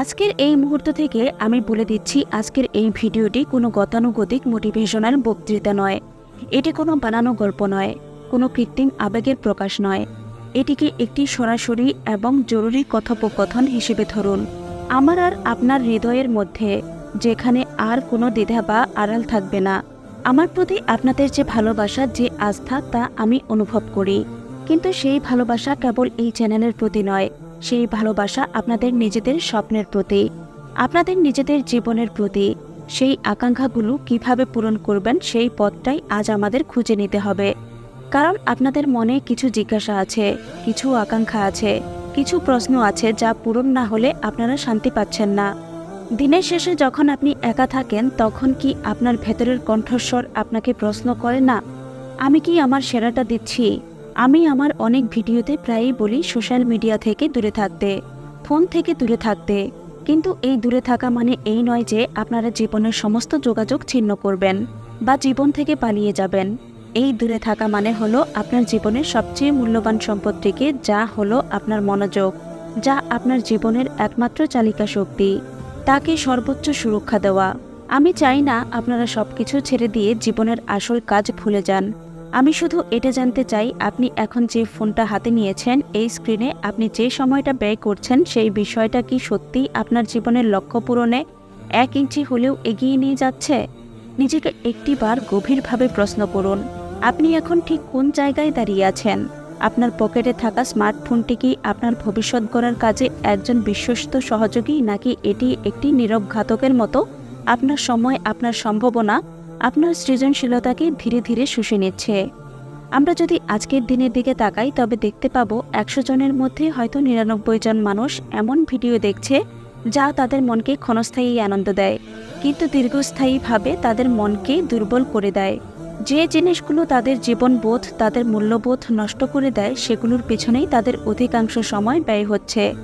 আজকের এই মুহূর্ত থেকে আমি বলে দিচ্ছি, আজকের এই ভিডিওটি কোনো গতানুগতিক মোটিভেশনাল বক্তৃতা নয়। এটি কোনো বানানো গল্প নয়, কোনো কৃত্রিম আবেগের প্রকাশ নয়। এটিকে একটি সরাসরি এবং জরুরি কথোপকথন হিসেবে ধরুন। আমার আর আপনার হৃদয়ের মধ্যে, যেখানে আর কোনো দ্বিধা বা আড়াল থাকবে না। আমার প্রতি আপনাদের যে ভালোবাসা, যে আস্থা, তা আমি অনুভব করি। কিন্তু সেই ভালোবাসা কেবল এই চ্যানেলের প্রতি নয় সেই ভালোবাসা আপনাদের নিজেদের স্বপ্নের প্রতি, আপনাদের নিজেদের জীবনের প্রতি, সেই আকাঙ্ক্ষাগুলো কীভাবে পূরণ করবেন সেই পথটাই আজ আমাদের খুঁজে নিতে হবে। কারণ আপনাদের মনে কিছু জিজ্ঞাসা আছে, কিছু আকাঙ্ক্ষা আছে, কিছু প্রশ্ন আছে যা পূরণ না হলে আপনারা শান্তি পাচ্ছেন না। দিনের শেষে যখন আপনি একা থাকেন, তখন কি আপনার ভেতরের কণ্ঠস্বর আপনাকে প্রশ্ন করে, না, আমি কি আমার সেরাটা দিচ্ছি? আমি আমার অনেক ভিডিওতে প্রায়ই বলি সোশ্যাল মিডিয়া থেকে দূরে থাকতে, ফোন থেকে দূরে থাকতে। কিন্তু এই দূরে থাকা মানে এই নয় যে আপনারা জীবনের সমস্ত যোগাযোগ ছিন্ন করবেন বা জীবন থেকে পালিয়ে যাবেন। এই দূরে থাকা মানে হলো আপনার জীবনের সবচেয়ে মূল্যবান সম্পদটিকে যা হলো আপনার মনোযোগ, যা আপনার জীবনের একমাত্র চালিকা শক্তি। তাকে সর্বোচ্চ সুরক্ষা দেওয়া। আমি চাই না আপনারা সব কিছু ছেড়ে দিয়ে জীবনের আসল কাজ ভুলে যান। আমি শুধু এটা জানতে চাই, আপনি এখন যে ফোনটা হাতে নিয়েছেন, এই স্ক্রিনে আপনি যে সময়টা ব্যয় করছেন, সেই বিষয়টা কি সত্যিই আপনার জীবনের লক্ষ্য পূরণে এক ইঞ্চি হলেও এগিয়ে নিয়ে যাচ্ছে? নিজেকে একটিবার গভীরভাবে প্রশ্ন করুন, আপনি এখন ঠিক কোন জায়গায় দাঁড়িয়ে আছেন? আপনার পকেটে থাকা স্মার্টফোনটি কি আপনার ভবিষ্যৎ গড়ার কাজে একজন বিশ্বস্ত সহযোগী, নাকি এটি একটি নীরব ঘাতকের মতো? আপনার সময়, আপনার সম্ভাবনা আপনার সৃজনশীলতাকে ধীরে ধীরে শুষে নিচ্ছে। আমরা যদি আজকের দিনের দিকে তাকাই, তবে দেখতে পাবো একশো জনের মধ্যে হয়তো নিরানব্বই জন মানুষ এমন ভিডিও দেখছে যা তাদের মনকে ক্ষণস্থায়ী আনন্দ দেয়। কিন্তু দীর্ঘস্থায়ীভাবে তাদের মনকে দুর্বল করে দেয়। যে জিনিসগুলো তাদের জীবনবোধ, তাদের মূল্যবোধ নষ্ট করে দেয়, সেগুলোর পেছনেই তাদের অধিকাংশ সময় ব্যয় হচ্ছে।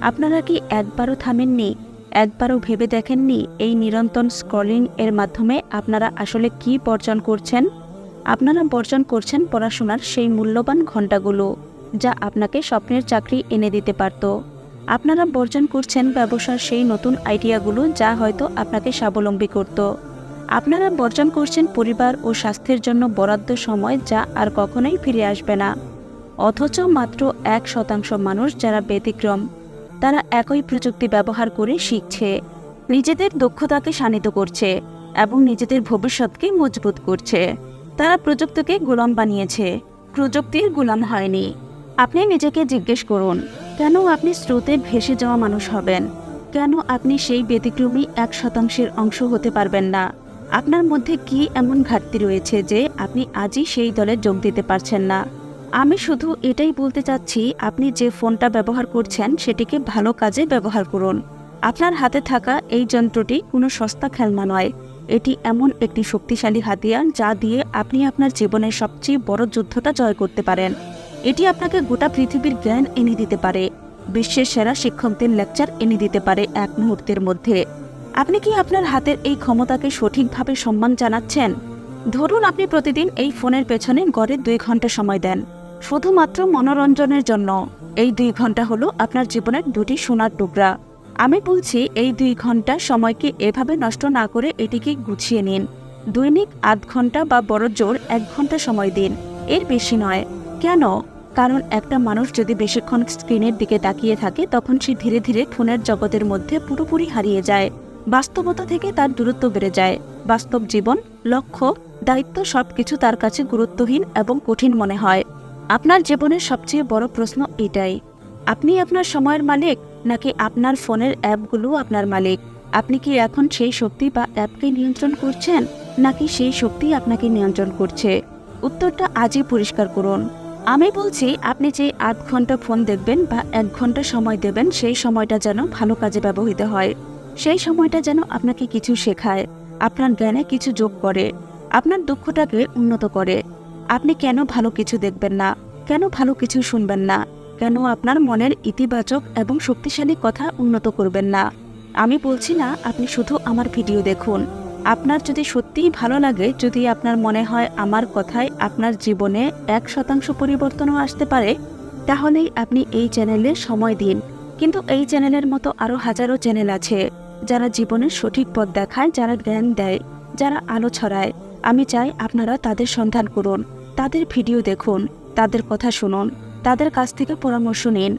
আপনারা কি একবারও থামেননি একবারও ভেবে দেখেননি এই নিরন্তর স্ক্রলিং এর মাধ্যমে আপনারা আসলে কি বর্জন করছেন? আপনারা বর্জন করছেন পড়াশোনার সেই মূল্যবান ঘণ্টাগুলো, যা আপনাকে স্বপ্নের চাকরি এনে দিতে পারত। আপনারা বর্জন করছেন ব্যবসার সেই নতুন আইডিয়াগুলো, যা হয়তো আপনাকে স্বাবলম্বী করত। আপনারা বর্জন করছেন পরিবার ও স্বাস্থ্যের জন্য বরাদ্দ সময়, যা আর কখনোই ফিরে আসবে না। অথচ মাত্র এক শতাংশ মানুষ যারা ব্যতিক্রম তারা একই প্রযুক্তি ব্যবহার করে শিখছে, নিজেদের দক্ষতাকে শানিত করছে এবং নিজেদের ভবিষ্যৎকে মজবুত করছে। তারা প্রযুক্তিকে গোলাম বানিয়েছে। প্রযুক্তির গোলাম হয়নি। আপনি নিজেকে জিজ্ঞেস করুন, কেন আপনি স্রোতে ভেসে যাওয়া মানুষ হবেন? কেন আপনি সেই ব্যতিক্রমী এক শতাংশের অংশ হতে পারবেন না? আপনার মধ্যে কি এমন ঘাটতি রয়েছে যে আপনি আজই সেই দলে যোগ দিতে পারছেন না? আমি শুধু এটাই বলতে চাচ্ছি, আপনি যে ফোনটা ব্যবহার করছেন সেটিকে ভালো কাজে ব্যবহার করুন। আপনার হাতে থাকা এই যন্ত্রটি কোনো সস্তা খেলনা নয়। এটি এমন একটি শক্তিশালী হাতিয়ার যা দিয়ে আপনি আপনার জীবনের সবচেয়ে বড় যুদ্ধটা জয় করতে পারেন। এটি আপনাকে গোটা পৃথিবীর জ্ঞান এনে দিতে পারে। বিশ্বের সেরা শিক্ষকদের লেকচার এনে দিতে পারে এক মুহূর্তের মধ্যে। আপনি কি আপনার হাতের এই ক্ষমতাকে সঠিকভাবে সম্মান জানাচ্ছেন? ধরুন আপনি প্রতিদিন এই ফোনের পেছনে গড়ে দুই ঘণ্টা সময় দেন। শুধুমাত্র মনোরঞ্জনের জন্য। এই দুই ঘণ্টা হলো আপনার জীবনের দুটি সোনার টুকরা। আমি বলছি, এই দুই ঘণ্টা সময়কে এভাবে নষ্ট না করে এটিকে গুছিয়ে নিন। দৈনিক আধ ঘণ্টা বা বড় জোর এক ঘণ্টা সময় দিন। এর বেশি নয়। কেন? কারণ একটা মানুষ যদি বেশিক্ষণ স্ক্রিনের দিকে তাকিয়ে থাকে, তখন সে ধীরে ধীরে ফোনের জগতের মধ্যে পুরোপুরি হারিয়ে যায়। বাস্তবতা থেকে তার দূরত্ব বেড়ে যায়। বাস্তব জীবন, লক্ষ্য, দায়িত্ব সবকিছু তার কাছে গুরুত্বহীন এবং কঠিন মনে হয়। আপনার জীবনের সবচেয়ে বড় প্রশ্ন এটাই। আপনি আপনার সময়ের মালিক, নাকি আপনার ফোনের অ্যাপগুলো আপনার মালিক? আপনি কি এখন সেই শক্তি বা অ্যাপকে নিয়ন্ত্রণ করছেন, নাকি সেই শক্তি আপনাকে নিয়ন্ত্রণ করছে? উত্তরটা আজই পরিষ্কার করুন। আমি বলছি, আপনি যে আধ ঘণ্টা ফোন দেখবেন বা এক ঘণ্টা সময় দেবেন, সেই সময়টা যেন ভালো কাজে ব্যবহৃত হয়। সেই সময়টা যেন আপনাকে কিছু শেখায়, আপনার জ্ঞানে কিছু যোগ করে, আপনার দুঃখটাকে উন্নত করে। আপনি কেন ভালো কিছু দেখবেন না? কেন ভালো কিছু শুনবেন না? কেন আপনার মনের ইতিবাচক এবং শক্তিশালী কথা উন্নত করবেন না? আমি বলছি না, আপনি শুধু আমার ভিডিও দেখুন। আপনার যদি সত্যিই ভালো লাগে, যদি আপনার মনে হয় আমার কথায় আপনার জীবনে এক শতাংশ পরিবর্তনও আসতে পারে, তাহলেই আপনি এই চ্যানেলে সময় দিন। কিন্তু এই চ্যানেলের মতো আরও হাজারো চ্যানেল আছে, যারা জীবনের সঠিক পথ দেখায়, যারা জ্ঞান দেয়, যারা আলো ছড়ায়। আমি চাই আপনারা তাদের সন্ধান করুন, তাদের ভিডিও দেখুন, তাদের কথা শুনুন, তাদের কাছ থেকে পরামর্শ নিন।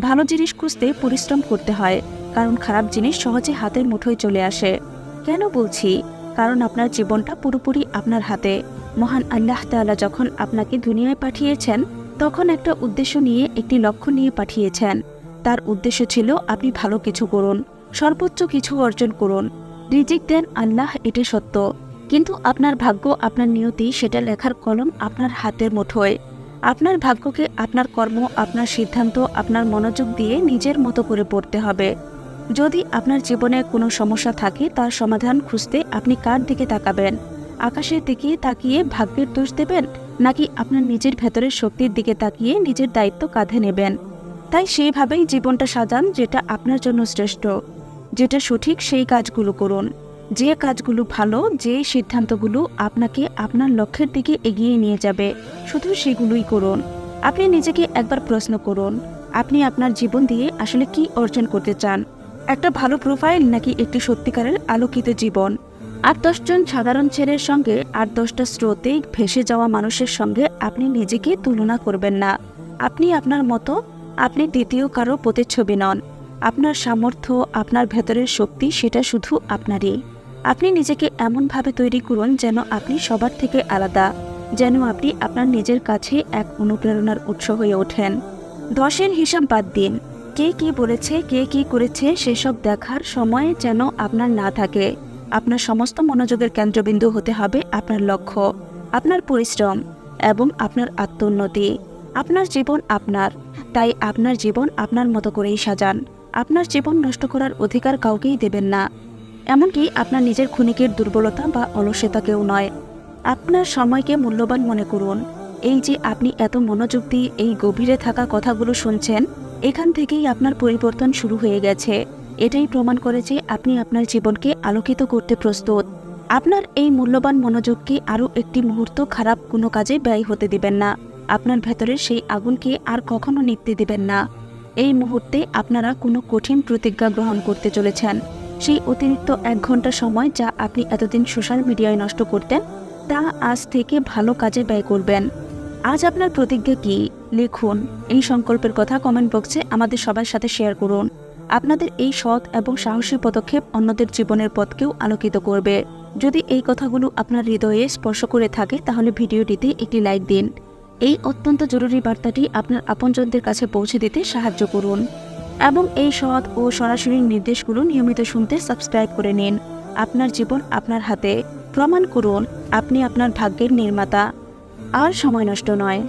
ভালো জিনিস খুঁজতে পরিশ্রম করতে হয়, কারণ খারাপ জিনিস সহজে হাতের মুঠোয় চলে আসে। কেন বলছি? কারণ আপনার জীবনটা পুরোপুরি আপনার হাতে। মহান আল্লাহ তাআলা যখন আপনাকে দুনিয়ায় পাঠিয়েছেন, তখন একটা উদ্দেশ্য নিয়ে, একটি লক্ষ্য নিয়ে পাঠিয়েছেন। তার উদ্দেশ্য ছিল, আপনি ভালো কিছু করুন, সর্বোচ্চ কিছু অর্জন করুন। রিজিক দেন আল্লাহ এটা সত্য। কিন্তু আপনার ভাগ্য, আপনার নিয়তি, সেটা লেখার কলম আপনার হাতের মুঠোয়। আপনার ভাগ্যকে আপনার কর্ম, আপনার সিদ্ধান্ত, আপনার মনোযোগ দিয়ে নিজের মতো করে পড়তে হবে। যদি আপনার জীবনে কোনো সমস্যা থাকে, তার সমাধান খুঁজতে আপনি কার দিকে তাকাবেন? আকাশের দিকে তাকিয়ে ভাগ্যের দোষ দেবেন, নাকি আপনার নিজের ভেতরের শক্তির দিকে তাকিয়ে নিজের দায়িত্ব কাঁধে নেবেন? তাই সেইভাবেই জীবনটা সাজান, যেটা আপনার জন্য শ্রেষ্ঠ। যেটা সঠিক, সেই কাজগুলো করুন। যে কাজগুলো ভালো, যে সিদ্ধান্তগুলো আপনাকে আপনার লক্ষ্যের দিকে এগিয়ে নিয়ে যাবে, শুধু সেগুলোই করুন। আপনি নিজেকে একবার প্রশ্ন করুন, আপনি আপনার জীবন দিয়ে আসলে কি অর্জন করতে চান? একটা ভালো প্রোফাইল নাকি একটি সত্যিকারের আলোকিত জীবন? আট দশজন সাধারণ ছেলের সঙ্গে আট দশটা স্রোতে ভেসে যাওয়া মানুষের সঙ্গে আপনি নিজেকে তুলনা করবেন না। আপনি আপনার মতো, আপনি দ্বিতীয় কারও প্রতিচ্ছবি নন। আপনার সামর্থ্য, আপনার ভেতরের শক্তি সেটা শুধু আপনারই। আপনি নিজেকে এমনভাবে তৈরি করুন যেন আপনি সবার থেকে আলাদা, যেন আপনি আপনার নিজের কাছে এক অনুপ্রেরণার উৎস হয়ে ওঠেন। দশের হিসাব বাদ দিন। কে কি বলেছে, কে কি করেছে সেসব দেখার সময় যেন আপনার না থাকে। আপনার সমস্ত মনোযোগের কেন্দ্রবিন্দু হতে হবে আপনার লক্ষ্য, আপনার পরিশ্রম এবং আপনার আত্মোন্নতি। আপনার জীবন আপনার, তাই আপনার জীবন আপনার মতো করেই সাজান। আপনার জীবন নষ্ট করার অধিকার কাউকেই দেবেন না। এমনকি আপনার নিজের ক্ষণিকের দুর্বলতা বা অলসতাকেও নয়। আপনার সময়কে মূল্যবান মনে করুন। এই যে আপনি এত মনোযোগ দিয়ে এই গভীরে থাকা কথাগুলো শুনছেন, এখান থেকেই আপনার পরিবর্তন শুরু হয়ে গেছে। এটাই প্রমাণ করে যে আপনি আপনার জীবনকে আলোকিত করতে প্রস্তুত। আপনার এই মূল্যবান মনোযোগকে আরও একটি মুহূর্ত খারাপ কোনো কাজে ব্যয় হতে দিবেন না। আপনার ভেতরের সেই আগুনকে আর কখনো নিভতে দিবেন না। এই মুহূর্তে আপনারা কোনো কঠিন প্রতিজ্ঞা গ্রহণ করতে চলেছেন। সেই অতিরিক্ত এক ঘণ্টা সময় যা আপনি এতদিন সোশ্যাল মিডিয়ায় নষ্ট করতেন, তা আজ থেকে ভালো কাজে ব্যয় করবেন। আজ আপনার প্রতিজ্ঞা কি? লিখুন। এই সংকল্পের কথা কমেন্ট বক্সে আমাদের সবার সাথে শেয়ার করুন। আপনাদের এই সৎ এবং সাহসী পদক্ষেপ অন্যদের জীবনের পথকেও আলোকিত করবে। যদি এই কথাগুলো আপনার হৃদয়ে স্পর্শ করে থাকে, তাহলে ভিডিওটিতে একটি লাইক দিন। এই অত্যন্ত জরুরি বার্তাটি আপনার আপনজনদের কাছে পৌঁছে দিতে সাহায্য করুন। এবং এই সৎ ও সরাসরি নির্দেশগুলো নিয়মিত শুনতে সাবস্ক্রাইব করে নিন। আপনার জীবন আপনার হাতে। প্রমাণ করুন, আপনি আপনার ভাগ্যের নির্মাতা। আর সময় নষ্ট নয়।